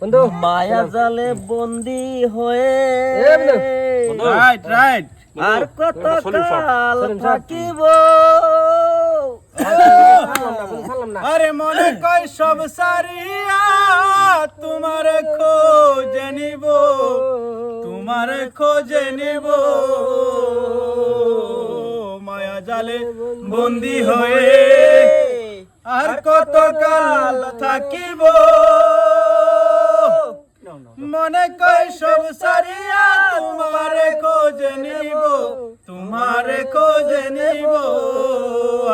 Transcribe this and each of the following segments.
বন্ধু। মায়া জালে বন্দি হয়ে। Right right. আর কত কাল থাকিব? আরে মনে কয় সব সারিয়া তোমার খোঁজে নিব তোমার খোঁজে নিব। মায়া জালে বন্দি হয়ে আর কত কাল থাকিব? কয়, সব সারিয়া তোমারে খোঁজে নিব, তোমারে খোঁজে নিব।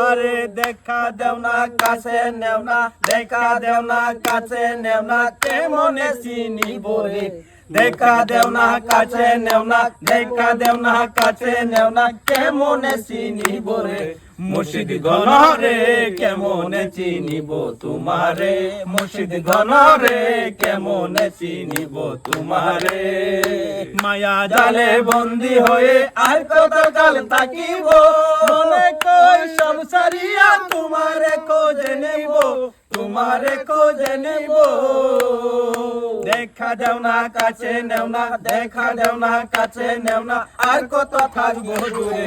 আরে দেখা দেও না, কাছে নেও না, দেখা দেও না, কাছে নেও না, কেমনে চিনিব রে দেখা দেও না, কাছে নেও না, দেখা দেও না, কাছে নেও না, কেমনে চিনিব রে? মুর্শিদ গণ রে কেমনে চিনিব তোমারে? মুর্শিদ গণ রে কেমনে চিনিব তোমারে? মায়া জালে বন্দি হয়ে আর কত কাল থাকিব? মনে কই সব সারিয়া তোমারে খোঁজে নেব, তোমারে খোঁজে নেব। দেখা দেও না, কাছে নেও না, দেখা দেও না, কাছে নেও না, আর কত থাকব দূরে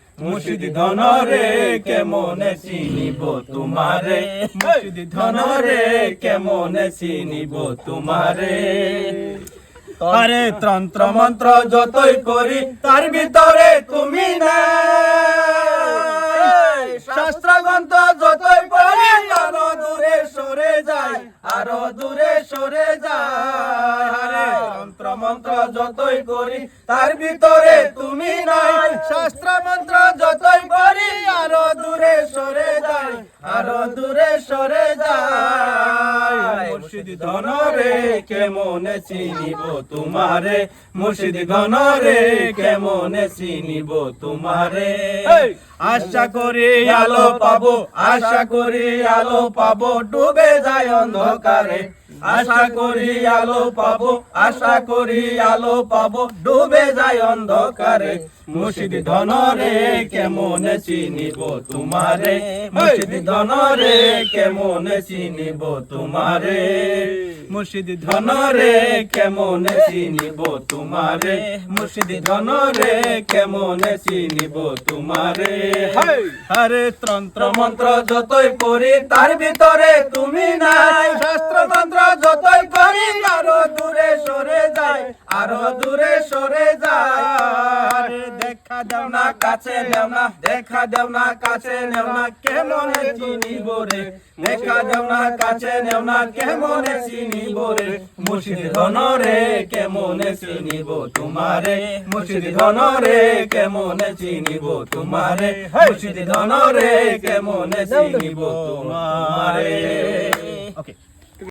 মুর্শিদ ধন রে কেমনে চিনিব তোমারে? মুর্শিদ ধন রে কেমনে চিনিব তোমারে? আরে তন্ত্র মন্ত্র যতই করি তার ভিতরে তুমি না শাস্ত্র গ্রন্থ যতই পড়ি আরও দূরে সরে যায় আরও দূরে সরে যায় আরে তন্ত্র মন্ত্র যতই করি তার ভিতরে তুমি নাই। শাস্ত্র সরে যায়। মুর্শিদ ধন রে কেমনে চিনিব তোমারে? মুর্শিদ ঘন রে কেমনে চিনিব তোমারে? আশা করি আলো পাবো আশা করি আলো পাবো। ডুবে যায় অন্ধকারে। আশা করি আলো পাবো আশা করি আলো পাবো। ডুবে যায় অন্ধকারে। মুর্শিদ ধন রে কেমনে চিনিব তোমারে? মুর্শিদ ধন রে কেমনে চিনিব তোমারে? মুর্শিদ ধন রে কেমনে চিনিব তোমারে? মুর্শিদ ধন রে কেমনে চিনিব তোমারে? আরে তন্ত্র মন্ত্র যতই পড়ি তার ভিতরে তুমি নাই। শাস্ত্র মন্ত্র যতই করি আরও দূরে সরে যায় আরও দূরে সরে যায় দেখা দেও না, কাছে দেও না, দেখা দেও না, কাছে নেও না, কেমনে চিনিব রে? দেখা দেও না, কাছে নেও না, কেমনে চিনিব রে? মুর্শিদ ধন রে, কেমনে চিনিব তোমারে? মুর্শিদ ধন রে, কেমনে চিনিব তোমারে? মুর্শিদ ধন রে, কেমনে চিনিব তোমারে? ওকে